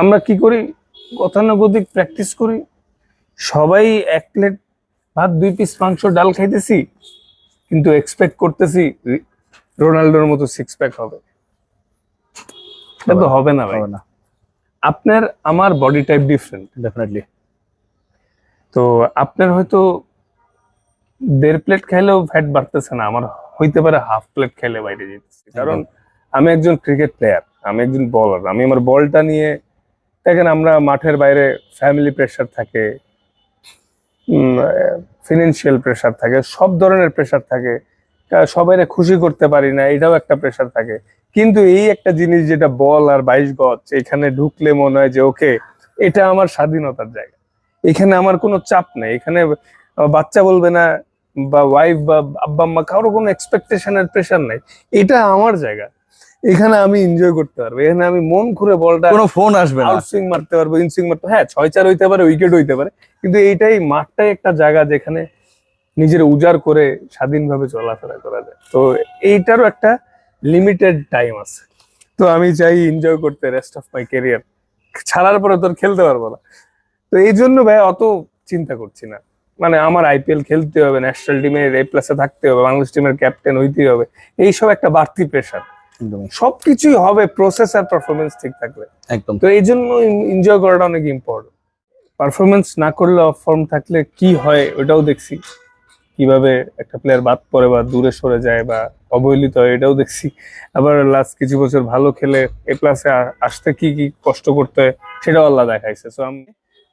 আমরা কি করি? গতানুগতিক প্র্যাকটিস করি। সবাই এক প্লেট ভাত দুই পিস মাংস ডাল খাইতেছি কিন্তু এক্সপেক্ট করতেছি রোনাল্ডোর মতো সিক্স প্যাক হবে। তো হবে না ভাই। হবে না। আপনার আমার বডি টাইপ ডিফারেন্ট ডেফিনেটলি তো আপনার হয়তো দেড় প্লেট খাইলেও ফ্যাট বাড়তেছে না। আমার হইতে পারে হাফ প্লেট খাইলে বাইরে যেতেছে। কারণ আমি একজন ক্রিকেট প্লেয়ার আমি একজন বলার আমি আমার বলটা নিয়ে দেখেন আমরা মাঠের বাইরে ফ্যামিলি প্রেশার থাকে ফিনান্সিয়াল প্রেশার থাকে, সব ধরনের প্রেশার থাকে। সবাই খুশি করতে পারি না, এটাও একটা প্রেশার থাকে। কিন্তু এই একটা জিনিস যেটা বল আর বাইশ গজ, এখানে ঢুকলে মনে হয় যে, ওকে, এটা আমার স্বাধীনতার জায়গা। এখানে আমার কোনো চাপ নেই। এখানে বাচ্চা বলবে না, বা ওয়াইফ বা আব্বা আম্মা কারও কোনো এক্সপেকটেশনের প্রেশার নাই। এটা আমার জায়গা। এখানে আমি এনজয় করতে পারব। এখানে আমি মন খুলে বলটা কোনো ফোন আসবে না। আউটসুইং মারতে পারব ইনসুইং মারতে হ্যাঁ ছয় চার হইতে পারে উইকেট হইতে পারে। কিন্তু এইটাই মাঠটাই একটা জায়গা যেখানে নিজের উজাড় করে স্বাধীনভাবে চলাফেরা করা যায়। তো এইটারও একটা লিমিটেড টাইম আছে। তো আমি চাই এনজয় করতে রেস্ট অফ মাই ক্যারিয়ার ছাড়ার পরে তোর খেলতে পারব না। তো এই জন্য ভাই অত চিন্তা করছি না। মানে আমার আইপিএল খেলতে হবে ন্যাশনাল টিমের এ প্লাসে থাকতে হবে বাংলাদেশ টিমের ক্যাপ্টেন হইতেই হবে। এইসব একটা বাড়তি প্রেশার সবকিছুই হবে প্রসেস আর পারফরমেন্স ঠিক থাকলে একদম। তো এই জন্য এনজয় করাটা অনেক ইম্পর্টেন্ট পারফরমেন্স না করলে অফ ফর্ম থাকলে কি হয় ওটাও দেখছি। কীভাবে একটা প্লেয়ার বাদ পড়ে বা দূরে সরে যায় বা অবহেলিত হয় এটাও দেখছি। আবার লাস্ট কিছু বছর ভালো খেলে এ প্লাসে আসতে কি কি কষ্ট করতে হয় সেটাও আল্লাহ দেখাইছে। সো আমি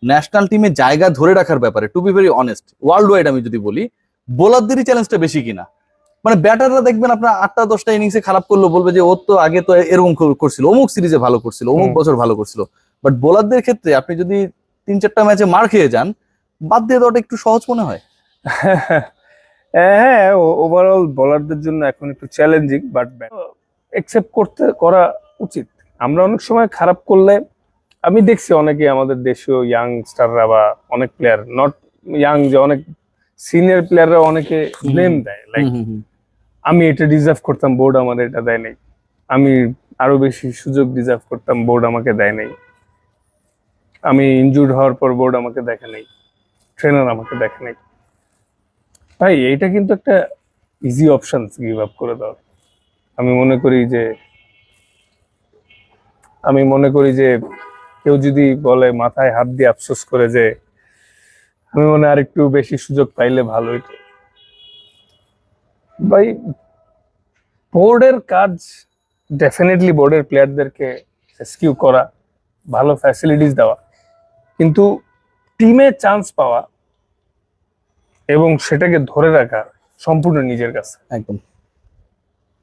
ন্যাশনাল টিমে জায়গা ধরে রাখার ব্যাপারে to be very honest worldwide আমি যদি বলি বোলারদেরই চ্যালেঞ্জটা বেশি কিনা? মানে ব্যাটাররা দেখবেন আপনার আটটা দশটা ইনিংসে খারাপ করল বলবে যে ওর তো আগে তো এরকম করছিল অমুক সিরিজে ভালো করছিল অমুক বছর ভালো করছিল। বাট বোলারদের ক্ষেত্রে আপনি যদি তিন চারটা ম্যাচে মার খেয়ে যান বাদ দিয়ে দেওয়াটা একটু সহজ মনে হয়। হ্যাঁ ওভারঅল বোলারদের জন্য এখন একটু চ্যালেঞ্জিং বাট একসেপ্ট করতে করা উচিত। আমরা অনেক সময় খারাপ করলে আমি দেখছি অনেকে আমাদের দেশীয় ইয়াংস্টাররা বা অনেক প্লেয়ার নট ইয়াং যে অনেক সিনিয়র প্লেয়াররা অনেকে ব্লেম দেয়। লাইক আমি এটা ডিজার্ভ করতাম বোর্ড আমার এটা দেয় নাই। আমি আরও বেশি সুযোগ ডিজার্ভ করতাম বোর্ড আমাকে দেয় নাই। আমি ইনজুর্ড হওয়ার পর বোর্ড আমাকে দেখে নাই ট্রেনার আমাকে দেখে নাই। ভাই, এইটা কিন্তু একটা ইজি অপশন গিভ আপ করে দাও। আমি মনে করি যে, আমি মনে করি যে, কেউ যদি বলে মাথায় হাত দিয়ে আফসোস করে যে, আমি মনে আর একটু বেশি সুযোগ পাইলে ভালো হইতো ভাই বোর্ডের কাজ ডেফিনেটলি বোর্ডের প্লেয়ারদেরকে রেস্কিউ করা ভালো ফ্যাসিলিটিস দেওয়া কিন্তু টিমে চান্স পাওয়া এবং সেটাকে ধরে রাখা সম্পূর্ণ নিজের কাছে। একদম।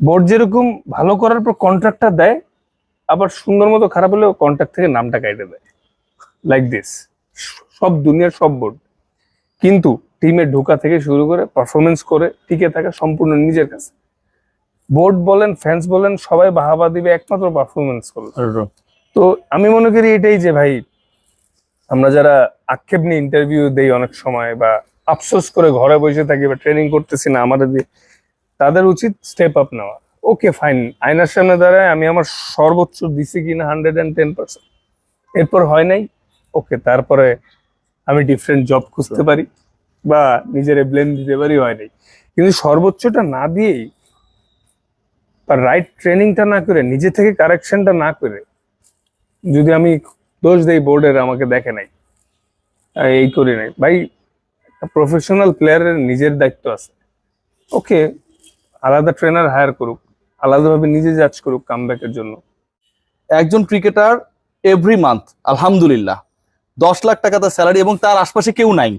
বোর্ড যেরকম ভালো করার পর কন্ট্রাক্টটা দেয় আবার সুন্দর মতো খারাপ হলেও কন্ট্রাক্ট থেকে নামটা কাইটে দেয়। লাইক দিস সব দুনিয়ার সব বোর্ড কিন্তু টিমে ঢোকা থেকে শুরু করে পারফরমেন্স করে টিকে থাকা সম্পূর্ণ নিজের কাছে। বোর্ড বলেন ফ্যান্স বলেন সবাই বাহাবা দিবে একমাত্র পারফরমেন্স করবে তো আমি মনে করি এটাই যে ভাই আমরা যারা আক্ষেপ নিয়ে ইন্টারভিউ দেই অনেক সময় বা আফসোস করে ঘরে বসে থাকি বা ট্রেনিং করতেছি না আমাদের দিয়ে তাদের উচিত স্টেপ আপ নেওয়া। ওকে ফাইন আয়নার সামনে দাঁড়ায় আমি আমার সর্বোচ্চ দিছি কিনা হান্ড্রেড অ্যান্ড টেন পার্সেন্ট এরপর হয় নাই। ওকে তারপরে আমি ডিফারেন্ট জব খুঁজতে পারি। বা নিজের ব্লেম দিতে পারি হয় নাই। কিন্তু সর্বোচ্চটা না দিয়েই বা রাইট ট্রেনিংটা না করে, নিজে থেকে কারেকশনটা না করে, যদি আমি দোষ দেই বোর্ডের আমাকে দেখে নাই এই করি নাই। ভাই প্রফেশনাল প্লেয়ারের নিজের দায়িত্ব আছে। ওকে আলাদা ট্রেনার হায়ার করুক, আলাদাভাবে নিজে জাজ করুক কামব্যাকের জন্য। একজন ক্রিকেটার এভরি মান্থ আলহামদুলিল্লাহ, দশ লাখ টাকা তার স্যালারি এবং তার আশপাশে কেউ নাই।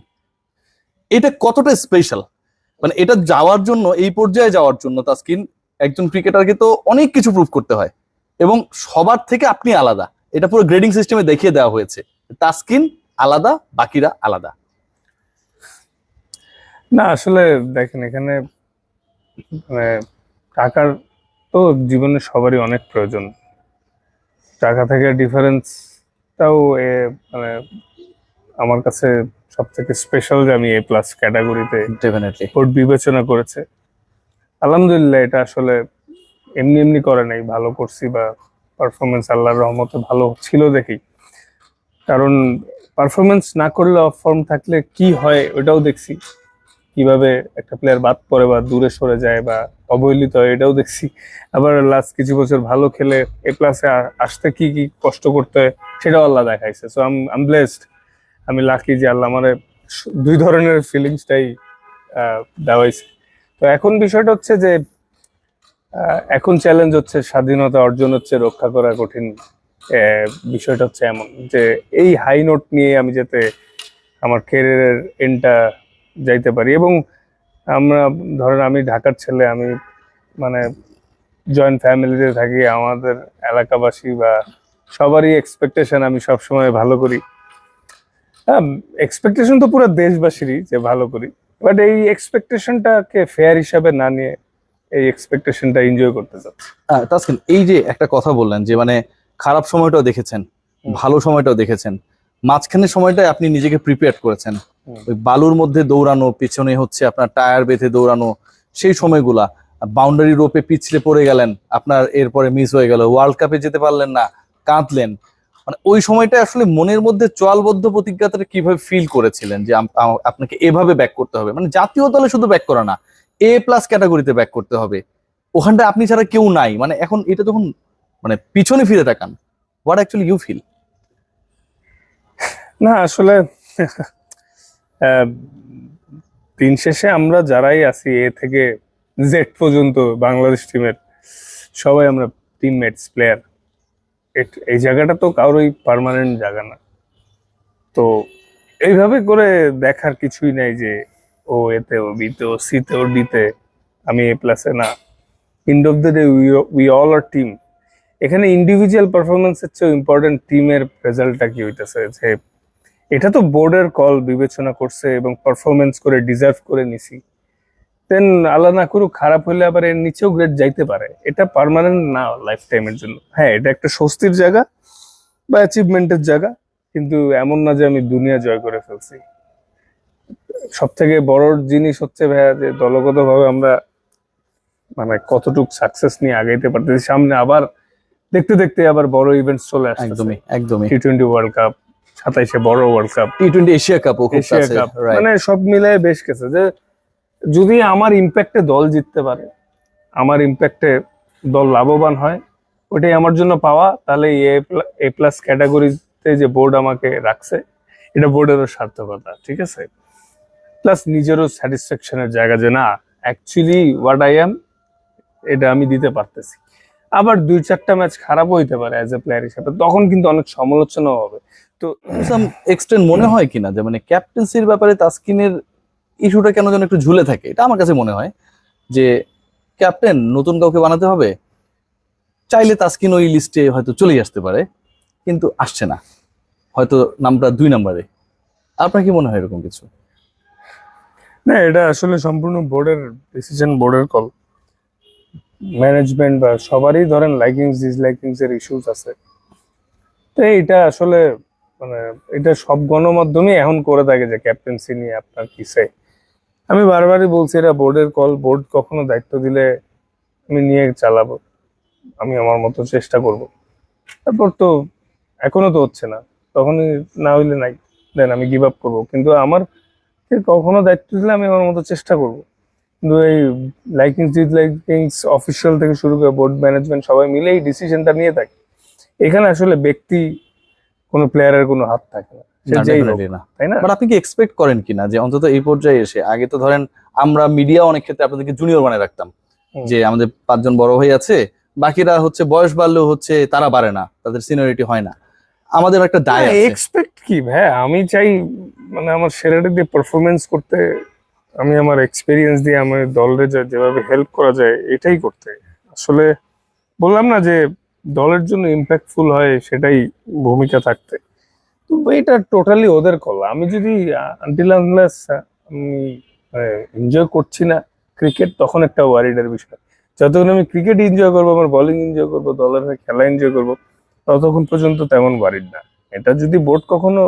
এটা কতটা স্পেশাল মানে এটা যাওয়ার জন্য, এই পর্যায়ে যাওয়ার জন্য তাস্কিন একজন ক্রিকেটারকে তো অনেক কিছু প্রুভ করতে হয় এবং সবার থেকে আপনি আলাদা। এটা পুরো গ্রেডিং সিস্টেমে দেখিয়ে দেওয়া হয়েছে। তাস্কিন আলাদা, বাকিরা আলাদা। না, আসলে দেখেন, এখানে মানে টাকার তো জীবনে সবারই অনেক প্রয়োজন। টাকা থেকে ডিফারেন্সটাও মানে আমার কাছে সব থেকে স্পেশাল যে আমি এ প্লাস ক্যাটাগরিতে ডেফিনেটলি কোর্ট বিবেচনা করেছে। আলহামদুলিল্লাহ এটা আসলে এমনি এমনি করে নাই ভালো করছি বা পারফরমেন্স আল্লাহর রহমতে ভালো ছিল দেখি। কারণ পারফরমেন্স না করলে অফ ফর্ম থাকলে কি হয় ওটাও দেখছি। কীভাবে একটা প্লেয়ার বাদ পড়ে বা দূরে সরে যায় বা অবহেলিত হয় এটাও দেখছি। আবার লাস্ট কিছু বছর ভালো খেলে এ প্লাসে আসতে কি কি কষ্ট করতে হয় সেটাও আল্লাহ দেখাইছে। সো আম আম ব্লেসড আমি লাকি যে আল্লাহ আমার দুই ধরনের ফিলিংসটাই দেওয়াইছে তো এখন বিষয়টা হচ্ছে যে এখন চ্যালেঞ্জ হচ্ছে স্বাধীনতা অর্জন হচ্ছে রক্ষা করা কঠিন বিষয়টা হচ্ছে এমন যে, এই হাই নোট নিয়ে আমি যাতে আমার কেরিয়ারের এন্ডটা যাইতে পারি। এবং আমরা, ধরেন আমি ঢাকার ছেলে, আমি মানে জয়েন্ট ফ্যামিলিতে থাকি, আমাদের এলাকাবাসী বা সবারই এক্সপেকটেশন আমি সবসময় ভালো করি। হ্যাঁ এক্সপেকটেশন তো পুরো দেশবাসীরই যে ভালো করি। বাট এই এক্সপেকটেশনটাকে ফেয়ার হিসাবে না নিয়ে এই এক্সপেকটেশনটা এনজয় করতে চাচ্ছি। আহ, তাসকিন এই যে একটা কথা বললেন যে মানে খারাপ সময়টাও দেখেছেন ভালো সময়টাও দেখেছেন মাঝখানের সময়টায় আপনি নিজেকে প্রিপেয়ার করেছেন। ওই বালুর মধ্যে দৌড়ানো পিছনে হচ্ছে আপনার টায়ার বেঁধে দৌড়ানো সেই সময়গুলা বাউন্ডারি রোপে পিছলে পড়ে গেলেন আপনার এরপরে মিস হয়ে গেল ওয়ার্ল্ড কাপে যেতে পারলেন না কাঁদলেন মানে ওই সময়টা আসলে মনের মধ্যে চোয়ালবদ্ধ প্রতিজ্ঞাটা কীভাবে ফিল করেছিলেন যে আপনাকে এভাবে ব্যাক করতে হবে? মানে জাতীয় দলে শুধু ব্যাক করা না এ প্লাস ক্যাটাগরিতে ব্যাক করতে হবে। ওখানটা আপনি ছাড়া কেউ নাই। মানে এখন এটা তখন মানে পিছনে ফিরে তাকান। হোয়াট অ্যাকচুয়ালি ইউ ফিল না, আসলে দিন শেষে আমরা যারাই আছি, এ থেকে জেড পর্যন্ত বাংলাদেশ টিমের সবাই আমরা টিমমেটস প্লেয়ার এই জায়গাটা তো কারোই পার্মানেন্ট জায়গা না। তো এইভাবে করে দেখার কিছুই নাই যে ও এতে ও বিতে ও সিতে ও ডিতে আমি এ প্লাসে না end of the day we all are team এখানে ইন্ডিভিজুয়াল পারফরমেন্সের চেয়ে ইম্পর্টেন্ট টিমের রেজাল্টটা কি হইতেছে? যে এটা তো বোর্ডের কল বিবেচনা করছে এবং পারফরমেন্স করে ডিজার্ভ করে নিছি। দেন আল্লাহ না করুক খারাপ হলে আবার এর নিচেও গ্রেড যাইতে পারে। এটা পার্মানেন্ট না লাইফ টাইমের জন্য। হ্যাঁ এটা একটা স্বস্তির জায়গা বা অ্যাচিভমেন্টের জায়গা কিন্তু এমন না যে আমি দুনিয়া জয় করে ফেলছি। সব থেকে বড় জিনিস হচ্ছে ভাইয়া যে দলগতভাবে আমরা মানে কতটুকু সাকসেস নিয়ে আগাইতে পারতেছি সামনে আবার দেখতে দেখতে আবার বড় ইভেন্টস চলে আসছে একদমই একদমই। টি টোয়েন্টি ওয়ার্ল্ড কাপ সাতাইশে বড় world cup T twenty Asia cup Asia cup মানে সব মিলায় বেশ গেছে যে যদি আমার ইম্প্যাক্টে দল জিততে পারে, আমার ইম্প্যাক্টে দল লাভবান হয় ওটাই আমার জন্য পাওয়া, তাহলে এ প্লাস ক্যাটাগরিতে যে বোর্ড আমাকে রাখছে, এটা বোর্ডেরও সার্থকতা, ঠিক আছে? প্লাস নিজেরও স্যাটিসফ্যাকশনের জায়গা যে না অ্যাকচুয়ালি হোয়াট আই এম এটা আমি দিতে পারতেছি। আবার দুই চারটা ম্যাচ খারাপও হইতে পারে অ্যাজ এ প্লেয়ার হিসেবে, তখন কিন্তু অনেক সমালোচনাও হবে। সাম এক্সটেন্ড মনে হয় কিনা যে মানে ক্যাপ্টেন্সির ব্যাপারে তাসকিনের ইস্যুটা কেন যেন একটু ঝুলে থাকে, এটা আমার কাছে মনে হয় যে, ক্যাপ্টেন, নতুন কাউকে বানাতে হবে? চাইলে তাসকিন ওই লিস্টে হয়তো চলেই আসতে পারে, কিন্তু আসছে না। হয়তো নামটা দুই নাম্বারে। আপনার কি মনে হয় এরকম কিছু? না, এটা আসলে সম্পূর্ণ বোর্ডের ডিসিশন বোর্ডের কল ম্যানেজমেন্ট বা সবারই ধরেন লাইকিংস ডিসলাইকিংস এর ইস্যুস আছে। তো এটা আসলে মানে এটা সব গণমাধ্যমে এখন করে থাকে যে ক্যাপ্টেন্সি নিয়ে আপনার কি say? আমি বারবারই বলছি এটা বোর্ডের কল বোর্ড কখনো দায়িত্ব দিলে আমি নিয়ে চালাবো। আমি আমার মতো চেষ্টা করব। তারপর তো এখনও তো হচ্ছে না। তখনই না হইলে নাই। দেন আমি গিভ আপ করব। কিন্তু আমার কখনো দায়িত্ব দিলে আমি আমার মতো চেষ্টা করব। কিন্তু এই লাইকিংস ডিসলাইকিংস অফিসিয়াল থেকে শুরু করে বোর্ড ম্যানেজমেন্ট সবাই মিলে এই ডিসিশনটা নিয়ে থাকে। এখানে আসলে ব্যক্তি কোনো প্লেয়ারের কোনো হাত থাকে না। বাট আপনি কি এক্সপেক্ট করেন কিনা যে অন্তত এই পর্যায়ে এসে আগে তো ধরেন আমরা মিডিয়া অনেক ক্ষেত্রে আপনাদেরকে জুনিয়র বানায় রাখতাম যে আমাদের পাঁচজন বড় ভাই আছে বাকিরা হচ্ছে বয়স বাড়লেও হচ্ছে তারা বাড়ে না তাদের সিনিয়রিটি হয় না। আমাদের একটা দায় এক্সপেক্ট কি? ভাই আমি চাই মানে আমার সেরাটা দিয়ে পারফরমেন্স করতে আমি আমার এক্সপিরিয়েন্স দিয়ে আমার দলরে যেভাবে হেল্প করা যায় এটাই করতে। আসলে বললাম না যে দলের জন্য ইম্প্যাক্টফুল হয় সেটাই ভূমিকা থাকতে। তো এটা টোটালি ওদের কল। আমি যদি আনটিল আনলেস আমি এনজয় করছি না ক্রিকেট তখন একটা ওয়ারিডের বিষয়। যতক্ষণ আমি ক্রিকেট এনজয় করব, আমার বোলিং এনজয় করব, দলের খেলা এনজয় করব, ততক্ষণ পর্যন্ত তেমন ওয়ারিড না। এটা যদি বোর্ড কখনো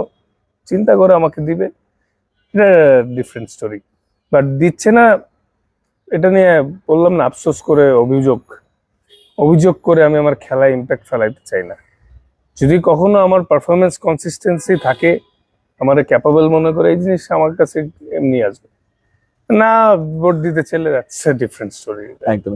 চিন্তা করে আমাকে দিবে, এটা ডিফারেন্ট স্টোরি বাট দিচ্ছে না, এটা নিয়ে বললাম না, আফসোস করে অভিযোগ। অভিযোগ করে আমি আমার খেলায় ইম্প্যাক্ট ফেলাইতে চাই না। যদি কখনো আমার পারফরমেন্স কনসিস্টেন্সি থাকে, আমার ক্যাপাবল মনে করে এই জিনিসটা আমার কাছে এমনি আসবে। না ভোট দিতে চলে যাচ্ছে ডিফারেন্ট স্টোরি একদম